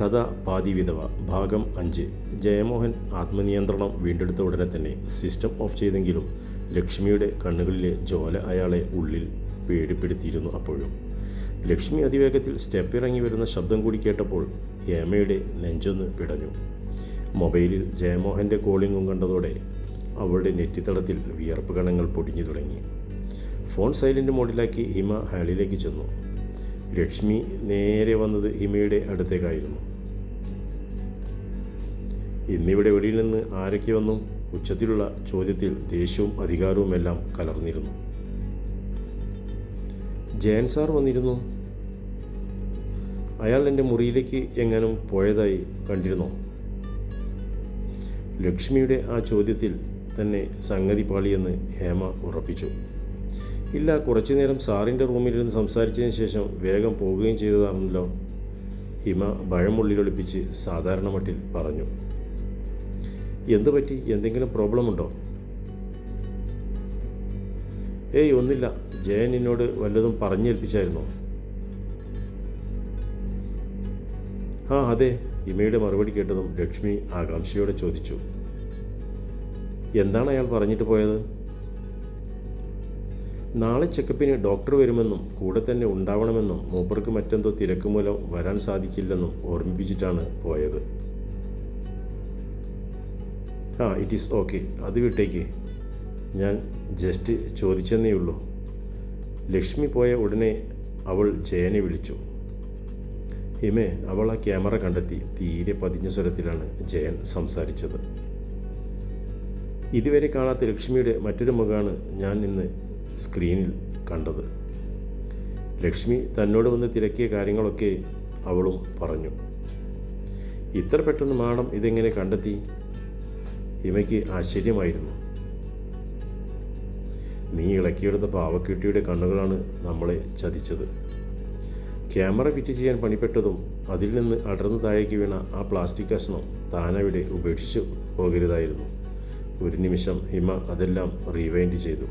കഥ പാതി വിധവ ഭാഗം അഞ്ച്. ജയമോഹൻ ആത്മനിയന്ത്രണം വീണ്ടെടുത്ത ഉടനെ തന്നെ സിസ്റ്റം ഓഫ് ചെയ്തെങ്കിലും ലക്ഷ്മിയുടെ കണ്ണുകളിലെ ജ്വാല അയാളെ ഉള്ളിൽ പേടിപ്പെടുത്തിയിരുന്നു അപ്പോഴും. ലക്ഷ്മി അതിവേഗത്തിൽ സ്റ്റെപ്പ് ഇറങ്ങി വരുന്ന ശബ്ദം കൂടി കേട്ടപ്പോൾ ഹേമയുടെ നെഞ്ചൊന്ന് പിടഞ്ഞു. മൊബൈലിൽ ജയമോഹന്റെ കോളിംഗും കണ്ടതോടെ അവളുടെ നെറ്റിത്തടത്തിൽ വിയർപ്പ് കണങ്ങൾ പൊടിഞ്ഞു തുടങ്ങി. ഫോൺ സൈലന്റ് മോഡിലാക്കി ഹിമ ഹാളിലേക്ക് ചെന്നു. ലക്ഷ്മി നേരെ വന്നത് ഹിമയുടെ അടുത്തേക്കായിരുന്നു. ഇന്നിവിടെ വെളിയിൽ നിന്ന് ആരൊക്കെ വന്നു? ഉച്ചത്തിലുള്ള ചോദ്യത്തിൽ ദേഷ്യവും അധികാരവും എല്ലാം കലർന്നിരുന്നു. ജയൻ സാർ വന്നിരുന്നു. അയാൾ എന്റെ മുറിയിലേക്ക് എങ്ങാനും പോയതായി കണ്ടിരുന്നോ? ലക്ഷ്മിയുടെ ആ ചോദ്യത്തിൽ തന്നെ സംഗതി പാളിയെന്ന് ഹേമ ഉറപ്പിച്ചു. ഇല്ല കുറച്ചു നേരം സാറിന്റെ റൂമിലിരുന്ന് സംസാരിച്ചതിന് ശേഷം വേഗം പോവുകയും ചെയ്തതാണല്ലോ. ഹിമ ഭയമുള്ളിലൊളിപ്പിച്ച് സാധാരണ മട്ടിൽ പറഞ്ഞു. എന്തു പറ്റി? എന്തെങ്കിലും പ്രോബ്ലം ഉണ്ടോ ഏയ് ഒന്നില്ല ജയൻ എന്നോട് വല്ലതും പറഞ്ഞേൽപ്പിച്ചായിരുന്നോ? ആ അതെ. ഹിമയുടെ മറുപടി കേട്ടതും ലക്ഷ്മി ആകാംക്ഷയോടെ ചോദിച്ചു. എന്താണ് അയാൾ പറഞ്ഞിട്ട് പോയത്? നാളെ ചെക്കപ്പിന് ഡോക്ടർ വരുമെന്നും കൂടെ തന്നെ ഉണ്ടാവണമെന്നും മൂപ്പർക്ക് മറ്റെന്തോ തിരക്ക് മൂലം വരാൻ സാധിക്കില്ലെന്നും ഓർമ്മിപ്പിച്ചിട്ടാണ് പോയത്. ആ ഇറ്റ് ഈസ് ഓക്കെ അത് വിട്ടേക്ക്. ഞാൻ ജസ്റ്റ് ചോദിച്ചെന്നേ ഉള്ളൂ. ലക്ഷ്മി പോയ ഉടനെ അവൾ ജയനെ വിളിച്ചു. ഹിമേ അവൾ ആ ക്യാമറ കണ്ടെത്തി. തീരെ പതിഞ്ഞ സ്വരത്തിലാണ് ജയൻ സംസാരിച്ചത്. ഇതുവരെ കാണാത്ത ലക്ഷ്മിയുടെ മറ്റൊരു മുഖമാണ് ഞാൻ ഇന്ന് സ്ക്രീനിൽ കണ്ടത്. ലക്ഷ്മി തന്നോട് വന്ന് തിരക്കിയ കാര്യങ്ങളൊക്കെ അവളും പറഞ്ഞു. ഇത്ര പെട്ടെന്ന് മാഡം ഇതെങ്ങനെ കണ്ടെത്തി? ഹിമയ്ക്ക് ആശ്ചര്യമായിരുന്നു. നീ ഇളക്കിയെടുത്ത പാവക്കുട്ടിയുടെ കണ്ണുകളാണ് നമ്മളെ ചതിച്ചത്. ക്യാമറ ഫിറ്റ് ചെയ്യാൻ പണിപ്പെട്ടതും അതിൽ നിന്ന് അടർന്നു താഴേക്ക് വീണ ആ പ്ലാസ്റ്റിക് കഷ്ണം താനവിടെ ഉപേക്ഷിച്ചു പോകരുതായിരുന്നു. ഒരു നിമിഷം ഹിമ അതെല്ലാം റീവൈൻഡ് ചെയ്തു.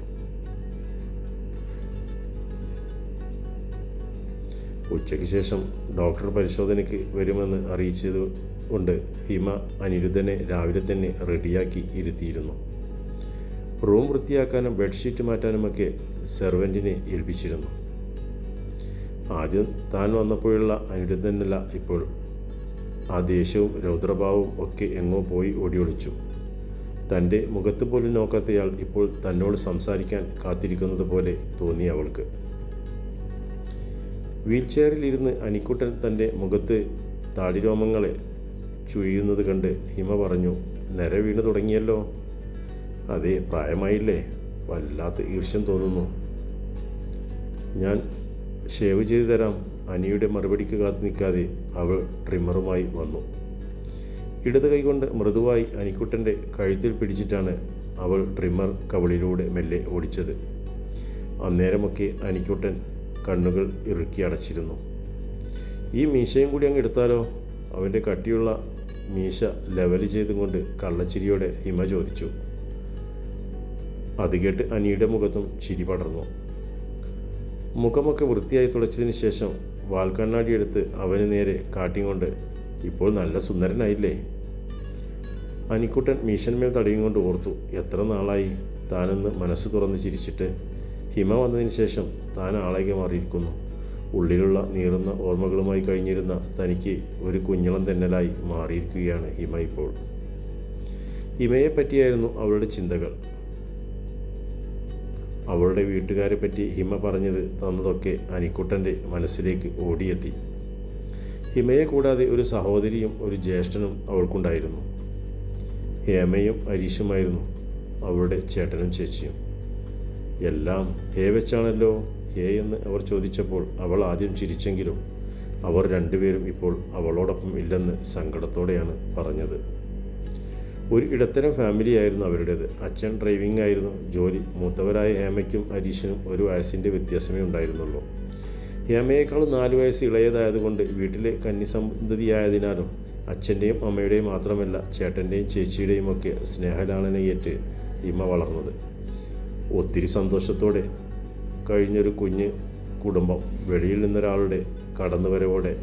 ഉച്ചയ്ക്ക് ശേഷം ഡോക്ടർ പരിശോധനയ്ക്ക് വരുമെന്ന് അറിയിച്ചത് കൊണ്ട് ഹിമ അനിരുദ്ധനെ രാവിലെ തന്നെ റെഡിയാക്കി ഇരുത്തിയിരുന്നു. Room വൃത്തിയാക്കാനും bedsheet മാറ്റാനുമൊക്കെ സെർവന്റിനെ ഏൽപ്പിച്ചിരുന്നു. ആദ്യം താൻ വന്നപ്പോഴുള്ള അനിരുദ്ധനല്ല ഇപ്പോൾ. ആ ദേഷ്യവും രൗദ്രഭാവവും ഒക്കെ എങ്ങോ പോയി ഓടിയൊളിച്ചു. തന്റെ മുഖത്ത് പോലും നോക്കാത്തയാൾ ഇപ്പോൾ തന്നോട് സംസാരിക്കാൻ കാത്തിരിക്കുന്നത് പോലെ തോന്നി അവൾക്ക്. വീൽ ചെയറിൽ ഇരുന്ന് അനിക്കുട്ടൻ തന്റെ മുഖത്ത് താടിരോമങ്ങളെ ചുഴിയുന്നത് കണ്ട് ഹിമ പറഞ്ഞു നിര വീണ് തുടങ്ങിയല്ലോ. അതെ പ്രായമായില്ലേ? വല്ലാത്ത ഈർഷ്യം തോന്നുന്നു. ഞാൻ ഷേവ് ചെയ്തു തരാം. അനിയുടെ മറുപടിക്ക് കാത്തു നിൽക്കാതെ അവൾ ട്രിമ്മറുമായി വന്നു. ഇടത് കൈകൊണ്ട് മൃദുവായി അനിക്കുട്ടന്റെ കഴുത്തിൽ പിടിച്ചിട്ടാണ് അവൾ ട്രിമ്മർ കവളിലൂടെ മെല്ലെ ഓടിച്ചത്. അന്നേരമൊക്കെ അനിക്കുട്ടൻ കണ്ണുകൾ ഇറുക്കി അടച്ചിരുന്നു. ഈ മീശയും കൂടി അങ്ങ് എടുത്താലോ? അവന്റെ കട്ടിയുള്ള മീശ ലെവൽ ചെയ്തുകൊണ്ട് കള്ളച്ചിരിയോടെ ഹിമ ചോദിച്ചു. അത് കേട്ട് അനിയുടെ മുഖത്തും ചിരി പടർന്നു. മുഖമൊക്കെ വൃത്തിയായി തുടച്ചതിന് ശേഷം വാൽക്കണ്ണാടി എടുത്ത് അവന് നേരെ കാട്ടിക്കൊണ്ട് ഇപ്പോൾ നല്ല സുന്ദരനായില്ലേ? അനിക്കുട്ടൻ മീശന്മേൽ തടയും കൊണ്ട് ഓർത്തു എത്ര നാളായി? താനൊന്ന് മനസ്സ് തുറന്ന് ചിരിച്ചിട്ട് ഹിമ വന്നതിന് ശേഷം താൻ ആളേക്ക് മാറിയിരിക്കുന്നു. ഉള്ളിലുള്ള നീറുന്ന ഓർമ്മകളുമായി കഴിഞ്ഞിരുന്ന തനിക്ക് ഒരു കുഞ്ഞളം തെന്നലായി മാറിയിരിക്കുകയാണ് ഹിമ ഇപ്പോൾ. ഹിമയെ പറ്റിയായിരുന്നു അവളുടെ ചിന്തകൾ. അവളുടെ വീട്ടുകാരെ പറ്റി ഹിമ പറഞ്ഞത് തന്നതൊക്കെ അനിക്കുട്ടന്റെ മനസ്സിലേക്ക് ഓടിയെത്തി. ഹിമയെ കൂടാതെ ഒരു സഹോദരിയും ഒരു ജ്യേഷ്ഠനും അവൾക്കുണ്ടായിരുന്നു. ഹേമയും അരീഷുമായിരുന്നു അവളുടെ ചേട്ടനും ചേച്ചിയും. എല്ലാം ഹേ വെച്ചാണല്ലോ ഹേ എന്ന് അവർ ചോദിച്ചപ്പോൾ അവൾ ആദ്യം ചിരിച്ചെങ്കിലും അവർ രണ്ടുപേരും ഇപ്പോൾ അവളോടൊപ്പം ഇല്ലെന്ന് സങ്കടത്തോടെയാണ് പറഞ്ഞത്. ഒരു ഇടത്തരം ഫാമിലി ആയിരുന്നു അവരുടേത്. അച്ഛൻ ഡ്രൈവിംഗ് ആയിരുന്നു. ജോലി മൂത്തവരായ ഹേമയ്ക്കും ഹരീഷിനും ഒരു വയസ്സിന്റെ വ്യത്യാസമേ ഉണ്ടായിരുന്നുള്ളൂ. ഹേമയേക്കാളും നാല് വയസ്സ് ഇളയതായതുകൊണ്ട് വീട്ടിലെ കന്നിസന്ധതിയായതിനാലും അച്ഛന്റെയും അമ്മയുടെയും മാത്രമല്ല ചേട്ടന്റെയും ചേച്ചിയുടെയും ഒക്കെ സ്നേഹലാളനയേറ്റ് ഇമ്മ വളർന്നത്. ഒത്തിരി സന്തോഷത്തോടെ കഴിഞ്ഞൊരു കുഞ്ഞ് കുടുംബം വെളിയിൽ നിന്നൊരാളുടെ കടന്നുവരവോടെ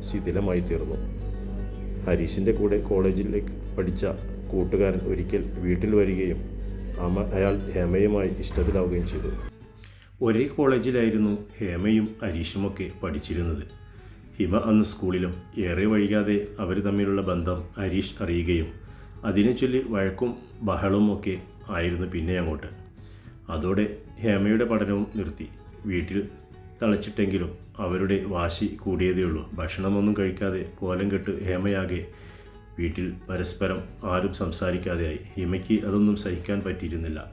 ശിഥിലമായി തീർന്നു. ഹരീഷിന്റെ കൂടെ കോളേജിലേക്ക് പഠിച്ച കൂട്ടുകാരൻ ഒരിക്കൽ വീട്ടിൽ വരികയും അമ അയാൾ ഹേമയുമായി ഇഷ്ടത്തിലാവുകയും ചെയ്തു. ഒരേ കോളേജിലായിരുന്നു ഹേമയും ഹരീഷുമൊക്കെ പഠിച്ചിരുന്നത്. ഹിമ അന്ന് സ്കൂളിലും ഏറെ വൈകാതെ അവർ തമ്മിലുള്ള ബന്ധം ഹരീഷ് അറിയുകയും അതിനെ ചൊല്ലി വഴക്കും ബഹളവും ഒക്കെ ആയിരുന്നു പിന്നെ അങ്ങോട്ട്. അതോടെ ഹേമയുടെ പഠനവും നിർത്തി. വീട്ടിൽ തളച്ചിട്ടെങ്കിലും അവരുടെ വാശി കൂടിയതേയുള്ളൂ ഭക്ഷണമൊന്നും കഴിക്കാതെ കോലം കെട്ട് ഹേമയാകെ വീട്ടിൽ പരസ്പരം ആരും സംസാരിക്കാതെയായി. ഹിമയ്ക്ക് അതൊന്നും സഹിക്കാൻ പറ്റിയിരുന്നില്ല.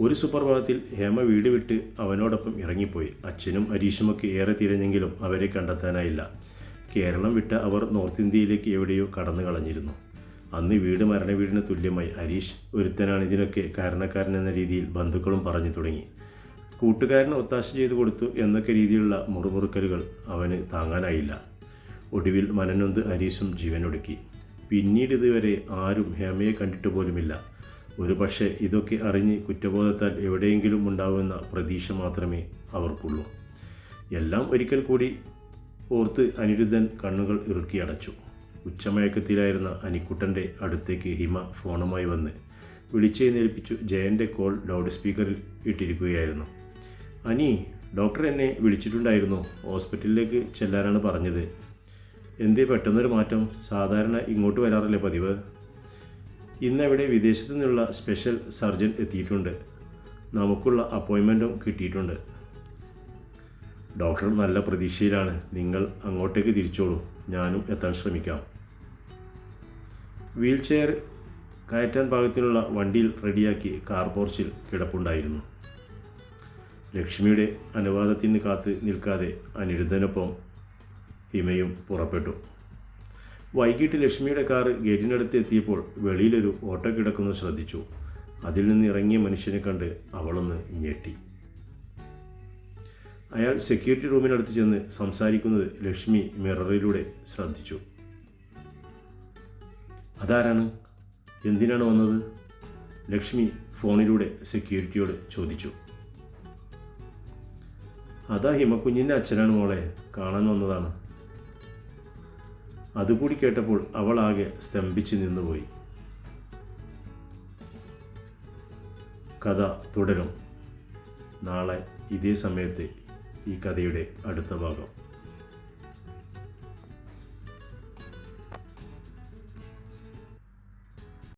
ഒരു സുപ്രഭാതത്തിൽ ഹേമ വീട് വിട്ട് അവനോടൊപ്പം ഇറങ്ങിപ്പോയി. അച്ഛനും അരീഷുമൊക്കെ ഏറെ തിരഞ്ഞെങ്കിലും അവരെ കണ്ടെത്താനായില്ല. കേരളം വിട്ട് അവർ നോർത്ത് ഇന്ത്യയിലേക്ക് എവിടെയോ കടന്നു കളഞ്ഞിരുന്നു അന്ന് വീട് മരണ വീടിന് തുല്യമായി ഹരീഷ് ഒരുത്തനാണ് ഇതിനൊക്കെ കാരണക്കാരൻ എന്ന രീതിയിൽ ബന്ധുക്കളും പറഞ്ഞു തുടങ്ങി. കൂട്ടുകാരന് ഒത്താശ ചെയ്തു കൊടുത്തു എന്നൊക്കെ രീതിയിലുള്ള മുറുമുറുക്കലുകൾ അവന് താങ്ങാനായില്ല. ഒടുവിൽ മനനൊന്ത് ഹരീഷും ജീവനൊടുക്കി പിന്നീട് ഇതുവരെ ആരും ഹേമയെ കണ്ടിട്ട് പോലുമില്ല. ഒരു പക്ഷേ ഇതൊക്കെ അറിഞ്ഞ് കുറ്റബോധത്താൽ എവിടെയെങ്കിലും ഉണ്ടാവുമെന്ന പ്രതീക്ഷ മാത്രമേ അവർക്കുള്ളൂ. എല്ലാം ഒരിക്കൽ കൂടി ഓർത്ത് അനിരുദ്ധൻ കണ്ണുകൾ ഇറുക്കി അടച്ചു. ഉച്ചമയക്കത്തിലായിരുന്ന അനിക്കുട്ടന്റെ അടുത്തേക്ക് ഹിമ ഫോണുമായി വന്ന് വിളിച്ചെഴുന്നേൽപ്പിച്ചു ജയന്റെ കോൾ ലൗഡ് സ്പീക്കറിൽ ഇട്ടിരിക്കുകയായിരുന്നു. അനി ഡോക്ടർ എന്നെ വിളിച്ചിട്ടുണ്ടായിരുന്നു. ഹോസ്പിറ്റലിലേക്ക് ചെല്ലാനാണ് പറഞ്ഞത്. എന്തേ പെട്ടെന്നൊരു മാറ്റം? സാധാരണ ഇങ്ങോട്ട് വരാറില്ലേ പതിവ്? ഇന്നവിടെ വിദേശത്തു നിന്നുള്ള സ്പെഷ്യൽ സർജൻ എത്തിയിട്ടുണ്ട്. നമുക്കുള്ള അപ്പോയിൻമെന്റും കിട്ടിയിട്ടുണ്ട്. ഡോക്ടർ നല്ല പ്രതീക്ഷയിലാണ്. നിങ്ങൾ അങ്ങോട്ടേക്ക് തിരിച്ചോളൂ. ഞാനും എത്താൻ ശ്രമിക്കാം. വീൽ ചെയർ കയറ്റാൻ പാകത്തിനുള്ള വണ്ടിയിൽ റെഡിയാക്കി കാർ പോർച്ചിൽ കിടപ്പുണ്ടായിരുന്നു. ലക്ഷ്മിയുടെ അനുവാദത്തിന് കാത്ത് നിൽക്കാതെ അനിരുദ്ധനൊപ്പം ഹിമയും പുറപ്പെട്ടു. വൈകിട്ട് ലക്ഷ്മിയുടെ കാർ ഗേറ്റിനടുത്ത് എത്തിയപ്പോൾ വെളിയിലൊരു ഓട്ടോ കിടക്കുന്നത് ശ്രദ്ധിച്ചു. അതിൽ നിന്ന് ഇറങ്ങിയ മനുഷ്യനെ കണ്ട് അവളൊന്ന് ഞെട്ടി. അയാൾ സെക്യൂരിറ്റി റൂമിനടുത്ത് ചെന്ന് സംസാരിക്കുന്നത് ലക്ഷ്മി മിററിലൂടെ ശ്രദ്ധിച്ചു. അതാരാണ്? എന്തിനാണ് വന്നത്? ലക്ഷ്മി ഫോണിലൂടെ സെക്യൂരിറ്റിയോട് ചോദിച്ചു. അതാ ഹിമക്കുഞ്ഞിന്റെ അച്ഛനാണ് മോളെ. കാണാൻ വന്നതാണ്. അതുകൂടി കേട്ടപ്പോൾ അവൾ ആകെ സ്തംഭിച്ച് നിന്നുപോയി. കഥ തുടരും. നാളെ ഇതേ സമയത്ത് ഈ കഥയുടെ അടുത്ത ഭാഗം.